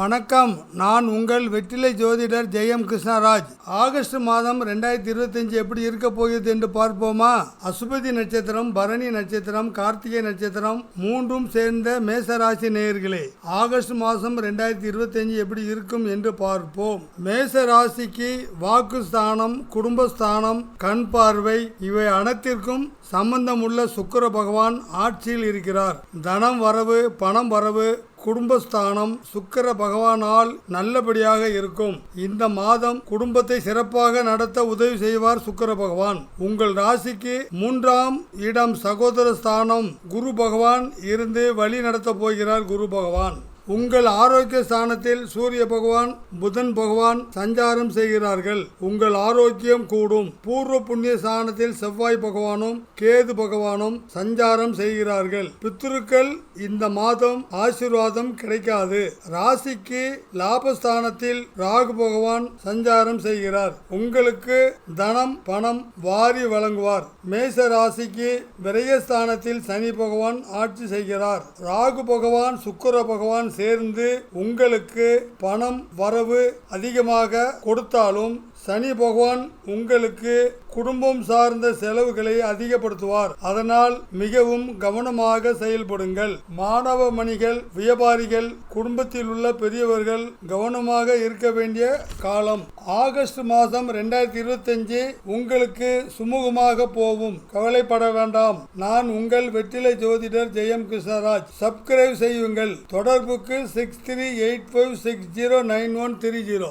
வணக்கம். நான் உங்கள் வெற்றிலை ஜோதிடர் ஜெயம் கிருஷ்ணராஜ். ஆகஸ்ட் மாதம் ரெண்டாயிரத்தி இருபத்தஞ்சு எப்படி இருக்க போகிறது என்று பார்ப்போமா? அசுபதி நட்சத்திரம் பரணி நட்சத்திரம் கார்த்திகை நட்சத்திரம் மூன்றும் சேர்ந்த மேசராசி நேயர்களே ஆகஸ்ட் மாதம் ரெண்டாயிரத்தி இருபத்தஞ்சு எப்படி இருக்கும் என்று பார்ப்போம். மேச ராசிக்கு வாக்குஸ்தானம் குடும்பஸ்தானம் கண் பார்வை இவை அனைத்திற்கும் சம்பந்தமுள்ள சுக்கிர பகவான் ஆட்சியில் இருக்கிறார். தனம் வரவு பணம் வரவு குடும்பஸ்தானம் சுக்கர பகவானால் நல்லபடியாக இருக்கும். இந்த மாதம் குடும்பத்தை சிறப்பாக நடத்த உதவி செய்வார் சுக்கர பகவான். உங்கள் ராசிக்கு மூன்றாம் இடம் சகோதர ஸ்தானம் குரு பகவான் இருந்து வழி நடத்த போகிறார் குரு பகவான். உங்கள் ஆரோக்கிய ஸ்தானத்தில் சூரிய பகவான் புதன் பகவான் சஞ்சாரம் செய்கிறார்கள். உங்கள் ஆரோக்கியம் கூடும். பூர்வ புண்ணிய ஸ்தானத்தில் செவ்வாய் பகவானும் கேது பகவானும் சஞ்சாரம் செய்கிறார்கள். பித்ருக்கள் இந்த மாதம் ஆசீர்வாதம் கிடைக்காது. ராசிக்கு லாபஸ்தானத்தில் ராகு பகவான் சஞ்சாரம் செய்கிறார். உங்களுக்கு தனம் பணம் வாரி வழங்குவார். மேச ராசிக்கு விரயஸ்தானத்தில் சனி பகவான் ஆட்சி செய்கிறார். ராகு பகவான் சுக்கர பகவான் சேர்ந்து உங்களுக்கு பணம் வரவு அதிகமாக கொடுத்தாலும் சனி பகவான் உங்களுக்கு குடும்பம் சார்ந்த செலவுகளை அதிகப்படுத்துவார். அதனால் மிகவும் கவனமாக செயல்படுங்கள். மாணவ மணிகள் வியாபாரிகள் குடும்பத்தில் உள்ள பெரியவர்கள் கவனமாக இருக்க வேண்டிய காலம். ஆகஸ்ட் மாதம் ரெண்டாயிரத்தி இருபத்தஞ்சு உங்களுக்கு சுமூகமாக போகும். கவலைப்பட வேண்டாம். நான் உங்கள் வெற்றிலை ஜோதிடர் ஜெயம் கிருஷ்ணராஜ். சப்ஸ்கிரைப் செய்யுங்கள். தொடர்புக்கு six three eight five six zero nine one three zero